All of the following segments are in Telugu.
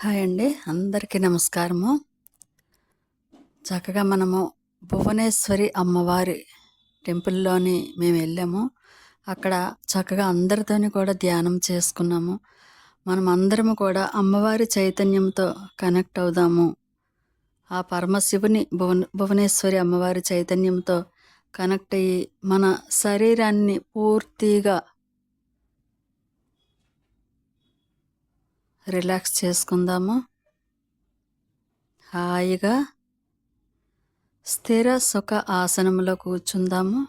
హాయ్ అండి. అందరికీ నమస్కారము. చక్కగా మనము భువనేశ్వరి అమ్మవారి టెంపుల్లోని మేము వెళ్ళాము. అక్కడ చక్కగా అందరితోని కూడా ధ్యానం చేసుకున్నాము. మనం అందరము కూడా అమ్మవారి చైతన్యంతో కనెక్ట్ అవుదాము. ఆ పరమశివుని భువన భువనేశ్వరి అమ్మవారి చైతన్యంతో కనెక్ట్ అయ్యి మన శరీరాన్ని పూర్తిగా రిలాక్స్ చేసుకుందాము. హాయిగా స్థిర సుఖ ఆసనంలో కూర్చుందాము.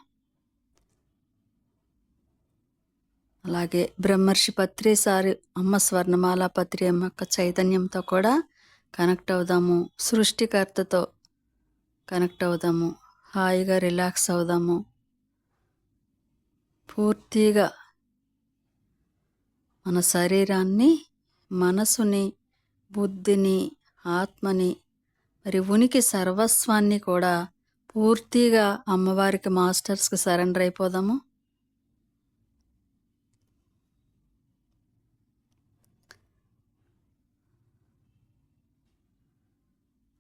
అలాగే బ్రహ్మర్షి పత్రి సారి అమ్మ స్వర్ణమాల పత్రి అమ్మ యొక్క చైతన్యంతో కూడా కనెక్ట్ అవుదాము. సృష్టికర్తతో కనెక్ట్ అవుదాము. హాయిగా రిలాక్స్ అవుదాము. పూర్తిగా మన శరీరాన్ని మనసుని బుద్ధిని ఆత్మని మరి ఉనికి సర్వస్వాన్ని కూడా పూర్తిగా అమ్మవారికి మాస్టర్స్కి సరెండర్ అయిపోదాము.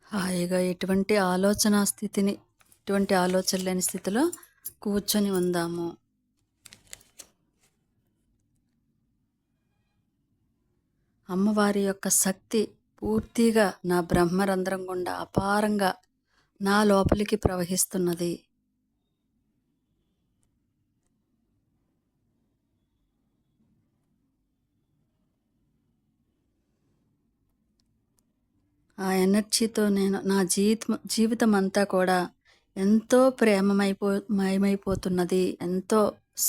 హాయిగా ఎటువంటి ఆలోచన స్థితిని ఎటువంటి ఆలోచన లేని స్థితిలో కూర్చొని ఉందాము. అమ్మవారి యొక్క శక్తి పూర్తిగా నా బ్రహ్మరంధ్రం గుండా అపారంగా నా లోపలికి ప్రవహిస్తున్నది. ఆ ఎనర్జీతో నేను నా జీవితం జీవితం అంతా కూడా ఎంతో ప్రేమమైపో మయమైపోతున్నది ఎంతో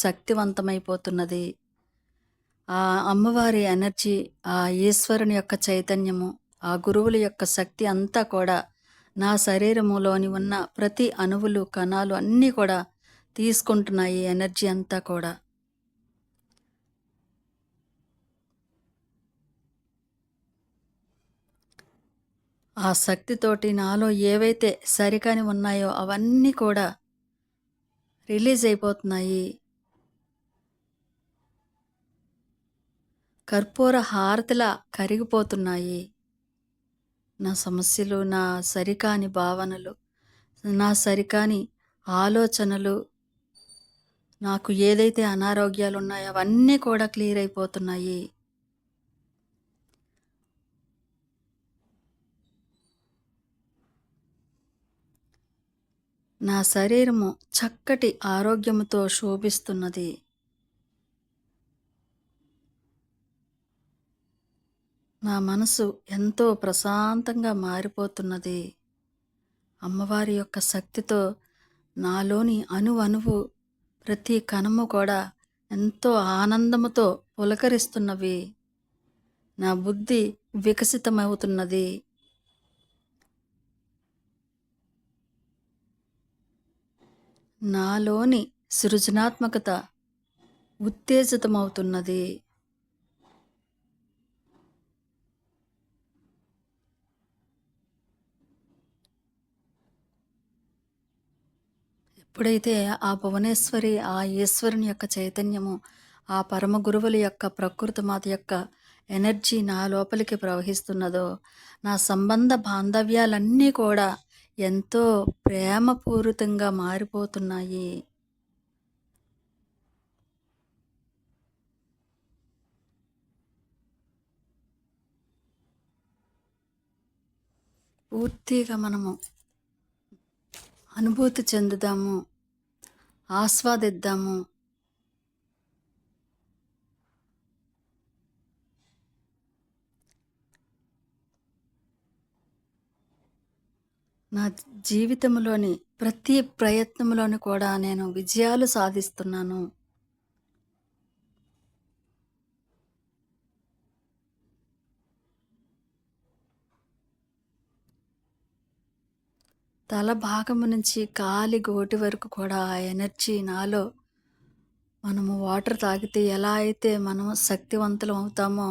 శక్తివంతమైపోతున్నది. ఆ అమ్మవారి ఎనర్జీ ఆ ఈశ్వరుని యొక్క చైతన్యము ఆ గురువుల యొక్క శక్తి అంతా కూడా నా శరీరములోని ఉన్న ప్రతి అణువులు కణాలు అన్నీ కూడా తీసుకుంటున్నాయి ఎనర్జీ అంతా కూడా. ఆ శక్తితోటి నాలో ఏవైతే సరికాని ఉన్నాయో అవన్నీ కూడా రిలీజ్ అయిపోతున్నాయి. కర్పూర హారతిలా కరిగిపోతున్నాయి. నా సమస్యలు నా సరికాని భావనలు నా సరికాని ఆలోచనలు నాకు ఏదైతే అనారోగ్యాలు ఉన్నాయో అవన్నీ కూడా క్లియర్ అయిపోతున్నాయి. నా శరీరము చక్కటి ఆరోగ్యముతో శోభిస్తున్నది. నా మనసు ఎంతో ప్రశాంతంగా మారిపోతున్నది. అమ్మవారి యొక్క శక్తితో నాలోని అణు అణువు ప్రతి కణము కూడా ఎంతో ఆనందముతో పులకరిస్తున్నవి. నా బుద్ధి వికసితమవుతున్నది. నాలోని సృజనాత్మకత ఉత్తేజితమవుతున్నది. ఇప్పుడైతే ఆ భువనేశ్వరి ఆ ఈశ్వరుని యొక్క చైతన్యము ఆ పరమ గురువుల యొక్క ప్రకృతి మాత యొక్క ఎనర్జీ నా లోపలికి ప్రవహిస్తున్నదో నా సంబంధ బాంధవ్యాలన్నీ కూడా ఎంతో ప్రేమపూరితంగా మారిపోతున్నాయి. పూర్తిగా మనము అనుభూతి చెందుదాము ఆస్వాదిద్దాము. నా జీవితంలోని ప్రతి ప్రయత్నంలోని కూడా నేను విజయాలు సాధిస్తున్నాను. తల భాగము నుంచి కాలి గోటి వరకు కూడా ఆ ఎనర్జీ నాలో మనము వాటర్ తాగితే ఎలా అయితే మనము శక్తివంతులం అవుతామో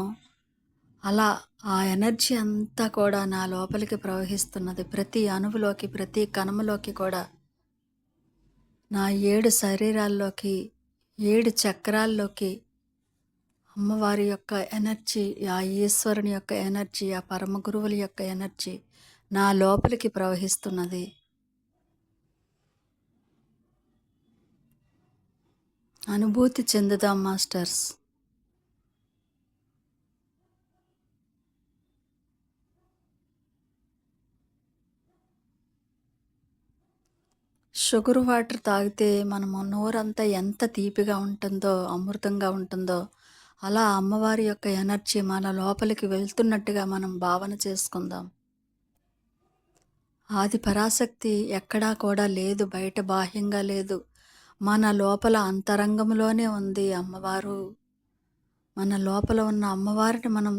అలా ఆ ఎనర్జీ అంతా కూడా నా లోపలికి ప్రవహిస్తున్నది. ప్రతి అణువులోకి ప్రతి కణములోకి కూడా నా ఏడు శరీరాల్లోకి ఏడు చక్రాల్లోకి అమ్మవారి యొక్క ఎనర్జీ ఆ ఈశ్వరుని యొక్క ఎనర్జీ ఆ పరమ గురువుల యొక్క ఎనర్జీ నా లోపలికి ప్రవహిస్తున్నది. అనుభూతి చెందుదాం మాస్టర్స్. షుగర్ వాటర్ తాగితే మనము నోరంతా ఎంత తీపిగా ఉంటుందో అమృతంగా ఉంటుందో అలా అమ్మవారి యొక్క ఎనర్జీ మన లోపలికి వెళ్తున్నట్టుగా మనం భావన చేసుకుందాం. ఆది పరాశక్తి ఎక్కడా కూడా లేదు బయట బాహ్యంగా లేదు. మన లోపల అంతరంగంలోనే ఉంది అమ్మవారు. మన లోపల ఉన్న అమ్మవారిని మనం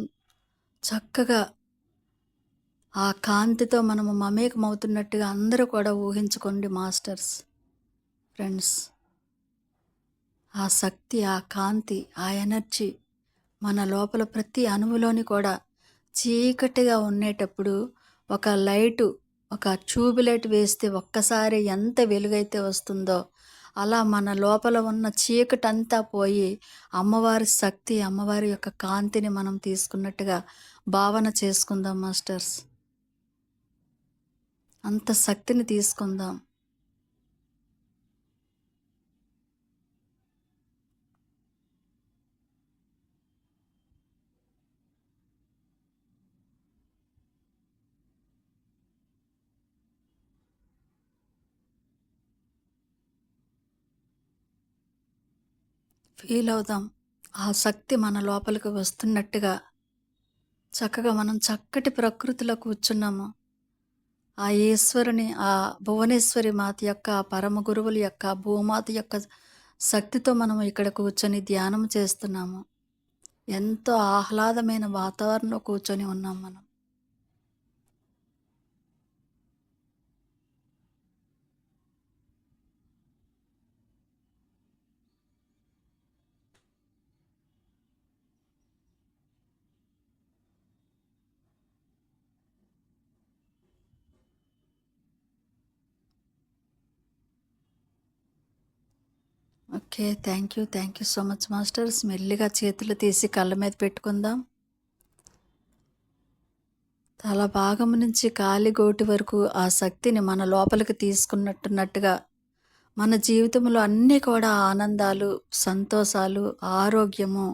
చక్కగా ఆ కాంతితో మనము మమేకమవుతున్నట్టుగా అందరూ కూడా ఊహించుకోండి మాస్టర్స్ ఫ్రెండ్స్. ఆ శక్తి ఆ కాంతి ఆ ఎనర్జీ మన లోపల ప్రతి అణువులోని కూడా చీకటిగా ఉండేటప్పుడు ఒక లైటు ఒక ట్యూబ్ లైట్ వేస్తే ఒక్కసారి ఎంత వెలుగైతే వస్తుందో అలా మన లోపల ఉన్న చీకటంతా పోయి అమ్మవారి శక్తి అమ్మవారి యొక్క కాంతిని మనం తీసుకున్నట్టుగా భావన చేసుకుందాం మాస్టర్స్. అంత శక్తిని తీసుకుందాం. ఫీల్ అవుదాం ఆ శక్తి మన లోపలికి వస్తున్నట్టుగా చక్కగా మనం చక్కటి ప్రకృతిలో కూర్చున్నాము. ఆ ఈశ్వరుని ఆ భువనేశ్వరి మాత యొక్క ఆ పరమ గురువుల యొక్క భూమాత యొక్క శక్తితో మనం ఇక్కడ కూర్చొని ధ్యానం చేస్తున్నాము. ఎంతో ఆహ్లాదమైన వాతావరణంలో కూర్చొని ఉన్నాం మనం. Okay thank you thank you so much masters మెల్లిగా చేతులు తీసి కళ్ళ మీద పెట్టుకుందాం. తల భాగం నుంచి కాలి గోటి వరకు ఆ శక్తిని మన లోపలికి తీసుకున్నట్టున్నట్టుగా మన జీవితంలో అన్నీ కూడా ఆనందాలు సంతోషాలు ఆరోగ్యము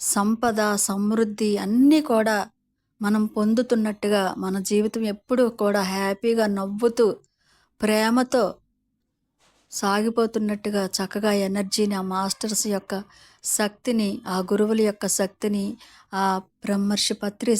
సంపద సమృద్ధి అన్నీ కూడా మనం పొందుతున్నట్టుగా మన జీవితం ఎప్పుడూ కూడా హ్యాపీగా నవ్వుతూ ప్రేమతో సాగిపోతున్నట్టుగా చక్కగా ఎనర్జీని ఆ మాస్టర్స్ యొక్క శక్తిని ఆ గురువుల యొక్క శక్తిని ఆ బ్రహ్మర్షి పత్రి